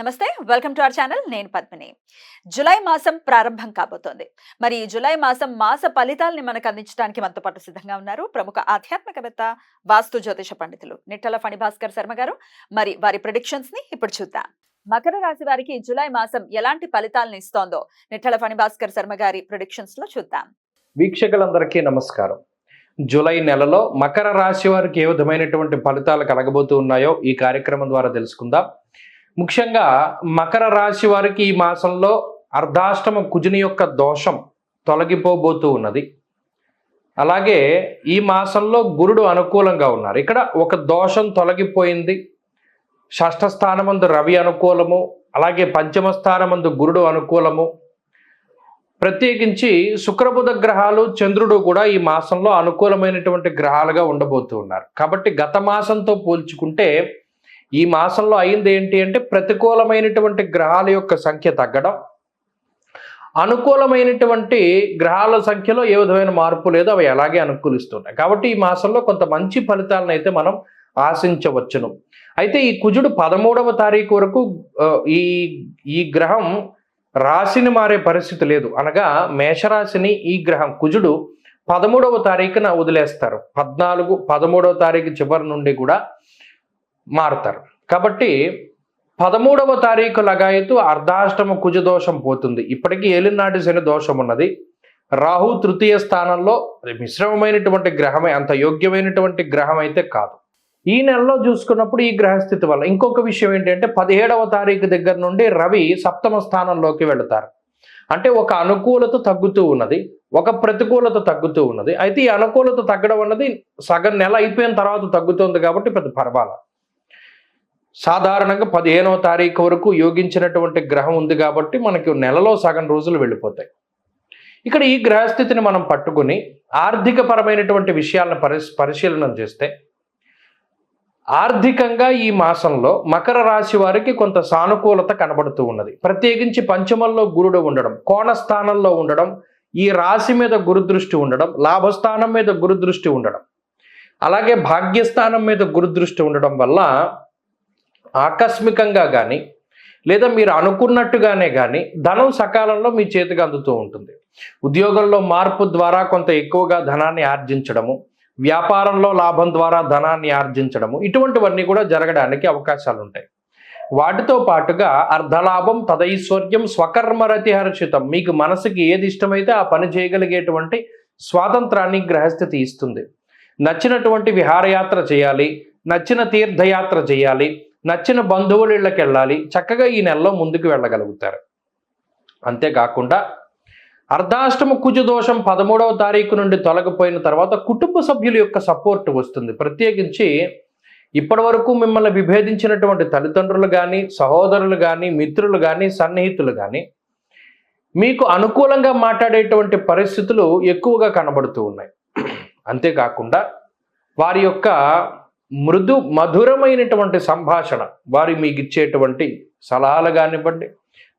నమస్తే welcome to our channel. నేను Padmini. July మాసం ప్రారంభం కాబోతోంది. మరి ఈ జులై మాసం మాస ఫలితాలని మనకు అందించడానికి మనతో పాటు సిద్ధంగా ఉన్నారు ప్రముఖ ఆధ్యాత్మికవేత్త వాస్తు జ్యోతిష పండితులు నిట్టల ఫణిభాస్కర్ శర్మ గారు. మరి వారి ప్రొడిక్షన్స్ని ఇప్పుడు చూద్దాం. మకర రాశి వారికి జులై మాసం ఎలాంటి ఫలితాలను ఇస్తోందో నిట్టల ఫణిభాస్కర్ శర్మ గారి ప్రొడిక్షన్స్లో చూద్దాం. వీక్షకులందరికీ నమస్కారం. జూలై నెలలో మకర రాశి వారికి ఏ విధమైనటువంటి ఫలితాలు కలగబోతూ ఉన్నాయో ఈ కార్యక్రమం ద్వారా తెలుసుకుందాం. ముఖ్యంగా మకర రాశి వారికి ఈ మాసంలో అర్ధాష్టమ కుజుని యొక్క దోషం తొలగిపోబోతూ ఉన్నది. అలాగే ఈ మాసంలో గురుడు అనుకూలంగా ఉన్నారు. ఇక్కడ ఒక దోషం తొలగిపోయింది. షష్ఠ స్థానమందు రవి అనుకూలము అలాగే పంచమ స్థానమందు గురుడు అనుకూలము. ప్రత్యేకించి శుక్రబుధ గ్రహాలు చంద్రుడు కూడా ఈ మాసంలో అనుకూలమైనటువంటి గ్రహాలుగా ఉండబోతూ ఉన్నారు. కాబట్టి గత మాసంతో పోల్చుకుంటే ఈ మాసంలో అయింది ఏంటి అంటే ప్రతికూలమైనటువంటి గ్రహాల యొక్క సంఖ్య తగ్గడం. అనుకూలమైనటువంటి గ్రహాల సంఖ్యలో ఏ విధమైన మార్పు లేదో అవి అలాగే అనుకూలిస్తున్నాయి. కాబట్టి ఈ మాసంలో కొంత మంచి ఫలితాలను అయితే మనం ఆశించవచ్చును. అయితే ఈ కుజుడు పదమూడవ తారీఖు వరకు ఈ ఈ గ్రహం రాశిని మారే పరిస్థితి లేదు. అనగా మేషరాశిని ఈ గ్రహం కుజుడు పదమూడవ తారీఖున వదిలేస్తారు. పద్నాలుగు పదమూడవ తారీఖు చివరి నుండి కూడా మారుతారు. కాబట్టి పదమూడవ తారీఖు లగాయతు అర్ధాష్టమ కుజ దోషం పోతుంది. ఇప్పటికీ ఏలినాటి శని దోషం ఉన్నది. రాహు తృతీయ స్థానంలో మిశ్రమమైనటువంటి గ్రహమే అంత యోగ్యమైనటువంటి గ్రహం అయితే కాదు. ఈ నెలలో చూసుకున్నప్పుడు ఈ గ్రహస్థితి వల్ల ఇంకొక విషయం ఏంటంటే పదిహేడవ తారీఖు దగ్గర నుండి రవి సప్తమ స్థానంలోకి వెళతారు. అంటే ఒక అనుకూలత తగ్గుతూ ఉన్నది ఒక ప్రతికూలత తగ్గుతూ ఉన్నది. అయితే ఈ అనుకూలత తగ్గడం అన్నది సగం నెల అయిపోయిన తర్వాత తగ్గుతుంది కాబట్టి పెద్ద పర్వాలేదు. సాధారణంగా పదిహేనవ తారీఖు వరకు యోగించినటువంటి గ్రహం ఉంది కాబట్టి మనకి నెలలో సగం రోజులు వెళ్ళిపోతాయి. ఇక్కడ ఈ గ్రహస్థితిని మనం పట్టుకుని ఆర్థిక పరమైనటువంటి విషయాలను పరిశ్ పరిశీలన చేస్తే ఆర్థికంగా ఈ మాసంలో మకర రాశి వారికి కొంత సానుకూలత కనబడుతూ ఉన్నది. ప్రత్యేకించి పంచమంలో గురుడు ఉండడం కోణస్థానంలో ఉండడం ఈ రాశి మీద గురుదృష్టి ఉండడం లాభస్థానం మీద గురుదృష్టి ఉండడం అలాగే భాగ్యస్థానం మీద గురుదృష్టి ఉండడం వల్ల ఆకస్మికంగా కానీ లేదా మీరు అనుకున్నట్టుగానే కానీ ధనం సకాలంలో మీ చేతికి అందుతూ ఉంటుంది. ఉద్యోగంలో మార్పు ద్వారా కొంత ఎక్కువగా ధనాన్ని ఆర్జించడము వ్యాపారంలో లాభం ద్వారా ధనాన్ని ఆర్జించడము ఇటువంటివన్నీ కూడా జరగడానికి అవకాశాలు ఉంటాయి వాటితో పాటుగా అర్ధలాభం తదైశ్వర్యం స్వకర్మరతి హర్షితం మీకు మనసుకి ఏది ఇష్టమైతే ఆ పని చేయగలిగేటువంటి స్వాతంత్రాన్ని గ్రహస్థితి ఇస్తుంది. నచ్చినటువంటి విహారయాత్ర చేయాలి నచ్చిన తీర్థయాత్ర చేయాలి నచ్చిన బంధువుల ఇళ్ళకి వెళ్ళాలి చక్కగా ఈ నెలలో ముందుకు వెళ్ళగలుగుతారు. అంతేకాకుండా అర్ధాష్టమ కుజ దోషం పదమూడవ తారీఖు నుండి తొలగిపోయిన తర్వాత కుటుంబ సభ్యుల యొక్క సపోర్ట్ వస్తుంది. ప్రత్యేకించి ఇప్పటి వరకు మిమ్మల్ని విభేదించినటువంటి తల్లిదండ్రులు కానీ సహోదరులు కానీ మిత్రులు కానీ సన్నిహితులు కానీ మీకు అనుకూలంగా మాట్లాడేటువంటి పరిస్థితులు ఎక్కువగా కనబడుతూ ఉన్నాయి. అంతేకాకుండా వారి యొక్క మృదు మధురమైనటువంటి సంభాషణ వారి మీకు ఇచ్చేటువంటి సలహాలు కానివ్వండి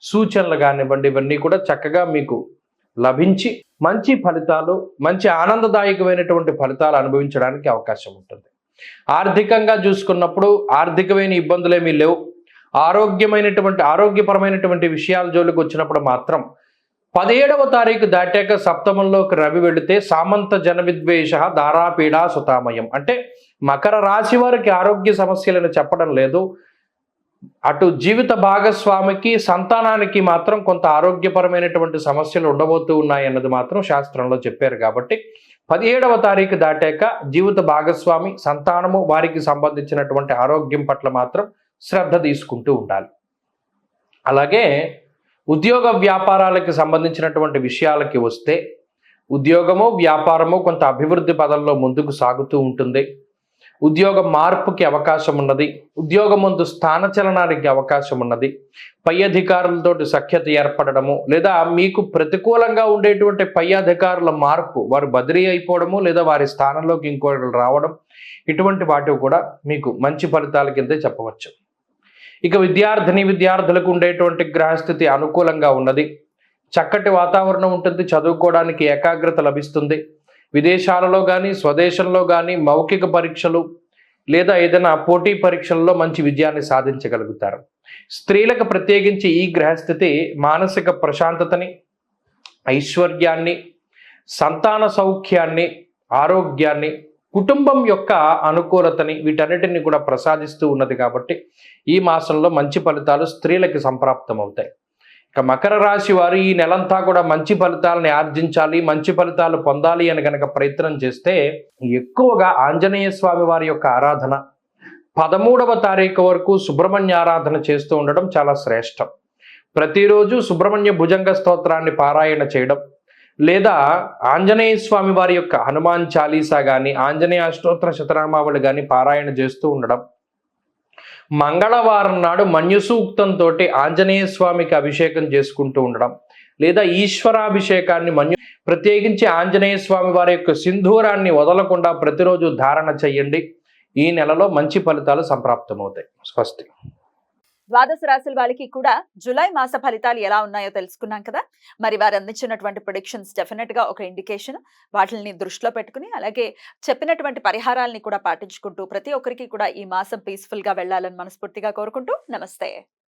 సూచనలు కానివ్వండి ఇవన్నీ కూడా చక్కగా మీకు లభించి మంచి ఫలితాలు మంచి ఆనందదాయకమైనటువంటి ఫలితాలు అనుభవించడానికి అవకాశం ఉంటుంది. ఆర్థికంగా చూసుకున్నప్పుడు ఆర్థికమైన ఇబ్బందులు ఏమీ లేవు. ఆరోగ్యమైనటువంటి ఆరోగ్యపరమైనటువంటి విషయాల జోలికి వచ్చినప్పుడు మాత్రం పదిహేడవ తారీఖు దాటాక సప్తమంలోకి రవి వెళితే సామంత జన విద్వేష దారాపీడా సుతామయం. అంటే మకర రాశి వారికి ఆరోగ్య సమస్యలను చెప్పడం లేదు. అటు జీవిత భాగస్వామికి సంతానానికి మాత్రం కొంత ఆరోగ్యపరమైనటువంటి సమస్యలు ఉండబోతూ ఉన్నాయి అన్నది మాత్రం శాస్త్రంలో చెప్పారు కాబట్టి పదిహేడవ తారీఖు దాటాక జీవిత భాగస్వామి సంతానము వారికి సంబంధించినటువంటి ఆరోగ్యం పట్ల మాత్రం శ్రద్ధ తీసుకుంటూ ఉండాలి. అలాగే ఉద్యోగ వ్యాపారాలకు సంబంధించినటువంటి విషయాలకి వస్తే ఉద్యోగము వ్యాపారము కొంత అభివృద్ధి పదంలో ముందుకు సాగుతూ ఉంటుంది. ఉద్యోగ మార్పుకి అవకాశం ఉన్నది. ఉద్యోగం ముందు స్థానచలనానికి అవకాశం ఉన్నది. పై అధికారులతో సఖ్యత ఏర్పడము లేదా మీకు ప్రతికూలంగా ఉండేటువంటి పై అధికారుల మార్పు వారు బదిలీ అయిపోవడము లేదా వారి స్థానంలోకి ఇంకోటి రావడం ఇటువంటి వాటివి కూడా మీకు మంచి ఫలితాల కిందే చెప్పవచ్చు. ఇక విద్యార్థిని విద్యార్థులకు ఉండేటువంటి గ్రహస్థితి అనుకూలంగా ఉన్నది. చక్కటి వాతావరణం ఉంటుంది. చదువుకోవడానికి ఏకాగ్రత లభిస్తుంది. విదేశాలలో కానీ స్వదేశంలో కానీ మౌఖిక పరీక్షలు లేదా ఏదైనా పోటీ పరీక్షల్లో మంచి విజయాన్ని సాధించగలుగుతారు. స్త్రీలకు ప్రత్యేకించి ఈ గ్రహస్థితి మానసిక ప్రశాంతతని ఐశ్వర్యాన్ని సంతాన సౌఖ్యాన్ని ఆరోగ్యాన్ని కుటుంబం యొక్క అనుకూలతని వీటన్నిటిని కూడా ప్రసాదిస్తూ ఉన్నది కాబట్టి ఈ మాసంలో మంచి ఫలితాలు స్త్రీలకి సంప్రాప్తమవుతాయి. ఇక మకర రాశి వారు ఈ నెలంతా కూడా మంచి ఫలితాలని ఆర్జించాలి మంచి ఫలితాలు పొందాలి అని కనుక ప్రయత్నం చేస్తే ఎక్కువగా ఆంజనేయ స్వామి వారి యొక్క ఆరాధన పదమూడవ తారీఖు వరకు సుబ్రహ్మణ్య ఆరాధన చేస్తూ ఉండడం చాలా శ్రేష్టం. ప్రతిరోజు సుబ్రహ్మణ్య భుజంగ స్తోత్రాన్ని పారాయణ చేయడం లేదా ఆంజనేయ స్వామి వారి యొక్క హనుమాన్ చాలీసా కానీ ఆంజనేయ అష్టోత్తర శతనామావళి కానీ పారాయణ చేస్తూ ఉండడం మంగళవారం నాడు మన్యుసూక్తంతో ఆంజనేయ స్వామికి అభిషేకం చేసుకుంటూ ఉండడం లేదా ఈశ్వరాభిషేకాన్ని మన్యు ప్రత్యేకించి ఆంజనేయ స్వామి వారి యొక్క సింధూరాన్ని వదలకుండా ప్రతిరోజు ధారణ చెయ్యండి ఈ నెలలో మంచి ఫలితాలు సంప్రాప్తమవుతాయి. స్వస్తి. ద్వాదశ రాశుల వాళ్ళకి కూడా జూలై మాస ఫలితాలు ఎలా ఉన్నాయో తెలుసుకున్నాం కదా. మరి వారు అందించినటువంటి ప్రొడిక్షన్స్ డెఫినెట్గా ఒక ఇండికేషన్ వాటిని దృష్టిలో పెట్టుకుని అలాగే చెప్పినటువంటి పరిహారాలని కూడా పాటించుకుంటూ ప్రతి ఒక్కరికి కూడా ఈ మాసం పీస్ఫుల్గా వెళ్ళాలని మనస్ఫూర్తిగా కోరుకుంటూ నమస్తే.